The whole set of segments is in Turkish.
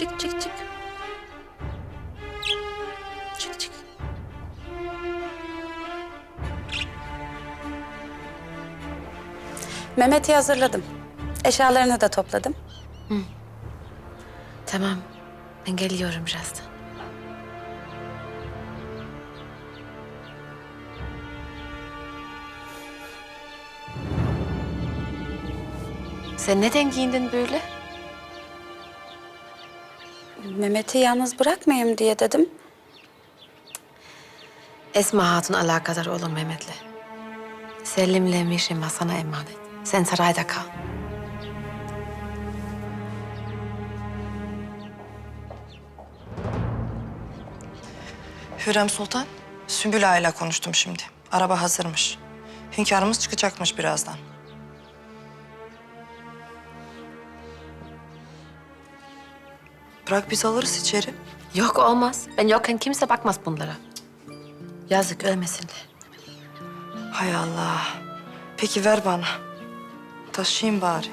çık çık çık. Çık çık. Mehmet'i hazırladım. Eşyalarını da topladım. Tamam. Ben geliyorum birazdan. Sen neden giyindin böyle? Mehmet'i yalnız bırakmayayım diye dedim. Esma Hatun alakadar olur Mehmet'le. Selim'le Mişima sana emanet. Sen sarayda kal. Hürrem Sultan, Sümbül Ağa ile konuştum şimdi. Araba hazırmış. Hünkârımız çıkacakmış birazdan. Bırak biz alırız içeri. Yok olmaz. Ben yokken kimse bakmaz bunlara. Yazık ölmesinler. Hay Allah. Peki ver bana. Taşıyayım bari.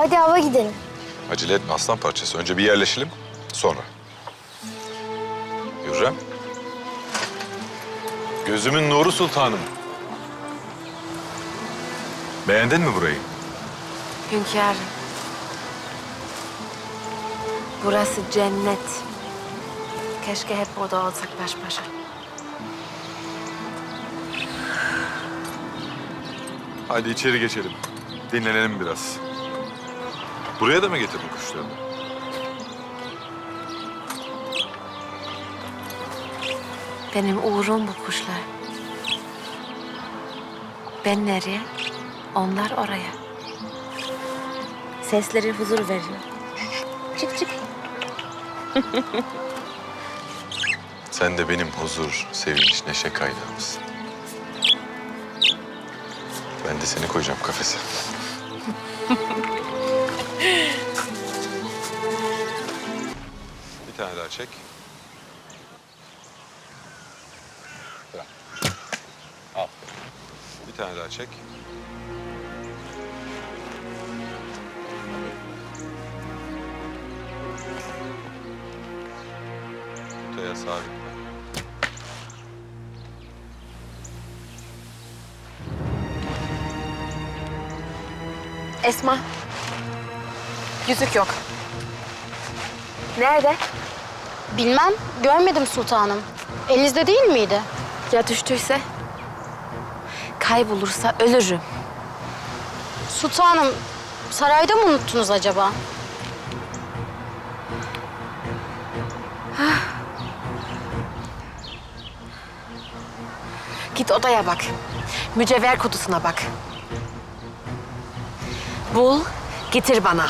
Hadi hava gidelim. Acele etme aslan parçası. Önce bir yerleşelim, sonra. Hürrem. Gözümün nuru sultanım. Beğendin mi burayı? Hünkârım. Burası cennet. Keşke hep burada olsak baş başa. Hadi içeri geçelim. Dinlenelim biraz. Buraya da mı getirdin kuşlarını? Benim uğrum bu kuşlar. Ben nereye? Onlar oraya. Sesleri huzur veriyor. Çık çık. Sen de benim huzur, sevinç, neşe kaynağımsın. Ben de seni koyacağım kafese. tane daha çek. Bırak. Al. Bir tane daha çek. Kutuya sabitle. Esma. Yüzük yok. Nerede? Bilmem, görmedim sultanım. Elinizde değil miydi? Ya düştüyse? Kaybolursa ölürüm. Sultanım, sarayda mı unuttunuz acaba? Git odaya bak. Mücevher kutusuna bak. Bul, getir bana.